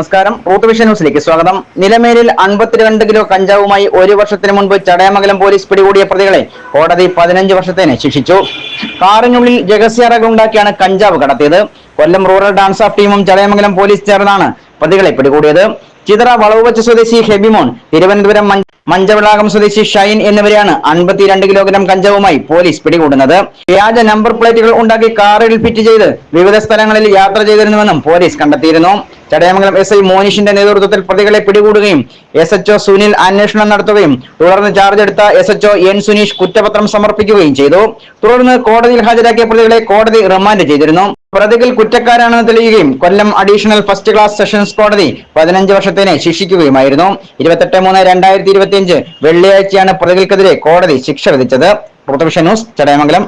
നമസ്കാരം. Root vision ന്യൂസിലേക്ക് സ്വാഗതം. നിലമേലിൽ അൻപത്തിരണ്ട് കിലോ കഞ്ചാവുമായി ഒരു വർഷത്തിന് മുൻപ് ചടയമംഗലം പോലീസ് പിടികൂടിയ പ്രതികളെ കോടതി പതിനഞ്ച് വർഷത്തേന് ശിക്ഷിച്ചു. കാറിനുള്ളിൽ രഹസ്യറകുണ്ടാക്കിയാണ് കഞ്ചാവ് കടത്തിയത്. കൊല്ലം റൂറൽ ഡാൻസ് ഓഫ് ടീമും ചടയമംഗലം പോലീസ് ചേർന്നാണ് പ്രതികളെ പിടികൂടിയത്. ചിതറ വളവുവച്ച സ്വദേശി ഹെബിമോൻ തിരുവനന്തപുരം മഞ്ച- മഞ്ചവിളാകം സ്വദേശി ഷൈൻ എന്നിവരെയാണ് അൻപത്തിരണ്ട് കിലോഗ്രാം കഞ്ചാവുമായി പോലീസ് പിടികൂടുന്നത്. വ്യാജ നമ്പർ പ്ലേറ്റുകൾ ഉണ്ടാക്കി കാറിൽ ഫിറ്റ് ചെയ്ത് വിവിധ സ്ഥലങ്ങളിൽ യാത്ര ചെയ്തിരുന്നുവെന്നും പോലീസ് കണ്ടെത്തിയിരുന്നു. ചടയമംഗലം എസ് ഐ മോനിഷിന്റെ നേതൃത്വത്തിൽ പ്രതികളെ പിടികൂടുകയും എസ് എച്ച്ഒ സുനിൽ അന്വേഷണം നടത്തുകയും തുടർന്ന് ചാർജ് എടുത്ത എസ് എച്ച്ഒ എൻ സുനീഷ് കുറ്റപത്രം സമർപ്പിക്കുകയും ചെയ്തു. തുടർന്ന് കോടതിയിൽ ഹാജരാക്കിയ പ്രതികളെ കോടതി റിമാൻഡ് ചെയ്തിരുന്നു. പ്രതികൾ കുറ്റക്കാരാണെന്ന് തെളിയുകയും Kollam additional first class sessions കോടതി പതിനഞ്ച് വർഷത്തിന് ശിക്ഷിക്കുകയുമായിരുന്നു. ഇരുപത്തെട്ട് മൂന്ന് രണ്ടായിരത്തി ഇരുപത്തിയഞ്ച് വെള്ളിയാഴ്ചയാണ് പ്രതികൾക്കെതിരെ കോടതി ശിക്ഷ വിധിച്ചത്. ന്യൂസ് ചടയമംഗലം.